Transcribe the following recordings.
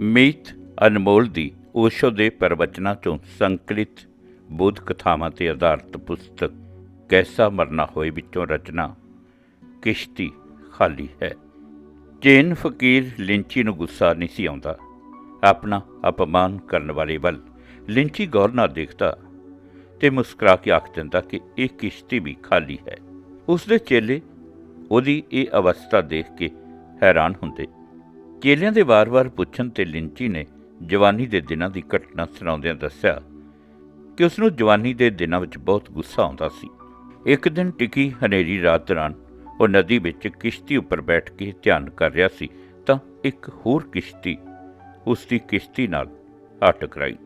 ਮੀਤ ਅਨਮੋਲ ਦੀ ਓਸ਼ੋ ਦੇ ਪ੍ਰਵਚਨਾਂ ਤੋਂ ਸੰਕਲਿਤ ਬੁੱਧ ਕਥਾਵਾਂ ਤੇ ਆਧਾਰਿਤ ਪੁਸਤਕ ਕੈਸਾ ਮਰਨਾ ਹੋਏ ਵਿੱਚੋਂ ਰਚਨਾ ਕਿਸ਼ਤੀ ਖਾਲੀ ਹੈ। ਚੇਨ ਫਕੀਰ ਲਿੰਚੀ ਨੂੰ ਗੁੱਸਾ ਨਹੀਂ ਸੀ ਆਉਂਦਾ। ਆਪਣਾ ਅਪਮਾਨ ਕਰਨ ਵਾਲੇ ਵੱਲ ਲਿੰਚੀ ਗੌਰ ਨਾਲ ਦੇਖਦਾ ਤੇ ਮੁਸਕਰਾ ਕੇ ਆਖ ਦਿੰਦਾ ਕਿ ਇਹ ਕਿਸ਼ਤੀ ਵੀ ਖਾਲੀ ਹੈ। ਉਸ ਦੇ ਚੇਲੇ ਉਹਦੀ ਇਹ ਅਵਸਥਾ ਦੇਖ ਕੇ ਹੈਰਾਨ ਹੁੰਦੇ ਚੇਲਿਆਂ ਦੇ ਵਾਰ-ਵਾਰ ਪੁੱਛਣ ਤੇ ਲਿੰਚੀ ਨੇ ਜਵਾਨੀ ਦੇ ਦਿਨਾਂ ਦੀ ਘਟਨਾ ਸੁਣਾਉਂਦਿਆਂ ਦੱਸਿਆ ਕਿ ਉਸ ਨੂੰ ਜਵਾਨੀ ਦੇ ਦਿਨਾਂ ਵਿੱਚ ਬਹੁਤ ਗੁੱਸਾ ਆਉਂਦਾ ਸੀ। ਇੱਕ ਦਿਨ ਟਿਕੀ ਹਨੇਰੀ ਰਾਤ ਦੌਰਾਨ ਉਹ ਨਦੀ ਵਿੱਚ ਕਿਸ਼ਤੀ ਉੱਪਰ ਬੈਠ ਕੇ ਧਿਆਨ ਕਰ ਰਿਹਾ ਸੀ ਤਾਂ ਇੱਕ ਹੋਰ ਕਿਸ਼ਤੀ ਉਸ ਦੀ ਕਿਸ਼ਤੀ ਨਾਲ ਆ ਟਕਰਾਈ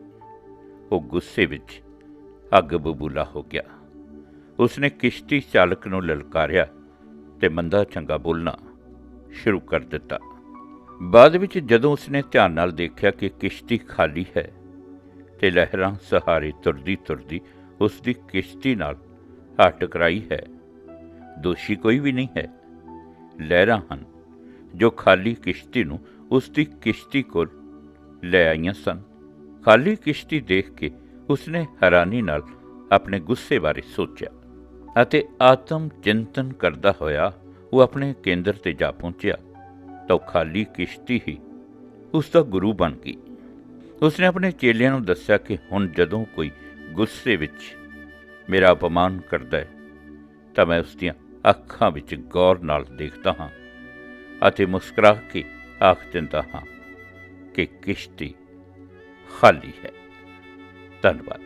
ਉਹ ਗੁੱਸੇ ਵਿੱਚ ਅੱਗ ਬਬੂਲਾ ਹੋ ਗਿਆ। ਉਸਨੇ ਕਿਸ਼ਤੀ ਚਾਲਕ ਨੂੰ ਲਲਕਾਰਿਆ ਤੇ ਮੰਦਾ ਚੰਗਾ ਬੋਲਣਾ ਸ਼ੁਰੂ ਕਰ ਦਿੱਤਾ। ਬਾਅਦ ਵਿੱਚ ਜਦੋਂ ਉਸਨੇ ਧਿਆਨ ਨਾਲ ਦੇਖਿਆ ਕਿ ਕਿਸ਼ਤੀ ਖਾਲੀ ਹੈ ਤੇ ਲਹਿਰਾਂ ਸਹਾਰੇ ਤੁਰਦੀ ਤੁਰਦੀ ਉਸ ਦੀ ਕਿਸ਼ਤੀ ਨਾਲ ਆ ਟਕਰਾਈ ਹੈ, ਦੋਸ਼ੀ ਕੋਈ ਵੀ ਨਹੀਂ ਹੈ। ਲਹਿਰਾਂ ਹਨ ਜੋ ਖਾਲੀ ਕਿਸ਼ਤੀ ਨੂੰ ਉਸ ਦੀ ਕਿਸ਼ਤੀ ਕੋਲ ਲੈ ਆਈਆਂ ਸਨ। ਖਾਲੀ ਕਿਸ਼ਤੀ ਦੇਖ ਕੇ ਉਸਨੇ ਹੈਰਾਨੀ ਨਾਲ ਆਪਣੇ ਗੁੱਸੇ ਬਾਰੇ ਸੋਚਿਆ ਅਤੇ ਆਤਮ ਚਿੰਤਨ ਕਰਦਾ ਹੋਇਆ ਉਹ ਆਪਣੇ ਕੇਂਦਰ ਤੇ ਜਾ ਪਹੁੰਚਿਆ। ਤਾਂ ਉਹ ਖਾਲੀ ਕਿਸ਼ਤੀ ਹੀ ਉਸ ਦਾ ਗੁਰੂ ਬਣ ਗਈ। ਉਸਨੇ ਆਪਣੇ ਚੇਲਿਆਂ ਨੂੰ ਦੱਸਿਆ ਕਿ ਹੁਣ ਜਦੋਂ ਕੋਈ ਗੁੱਸੇ ਵਿੱਚ ਮੇਰਾ ਅਪਮਾਨ ਕਰਦਾ ਹੈ, ਤਾਂ ਮੈਂ ਉਸ ਦੀਆਂ ਅੱਖਾਂ ਵਿੱਚ ਗੌਰ ਨਾਲ ਦੇਖਦਾ ਹਾਂ ਅਤੇ ਮੁਸਕਰਾ ਕੇ ਆਖ ਦਿੰਦਾ ਹਾਂ ਕਿ ਕਿਸ਼ਤੀ ਖਾਲੀ ਹੈ। ਧੰਨਵਾਦ।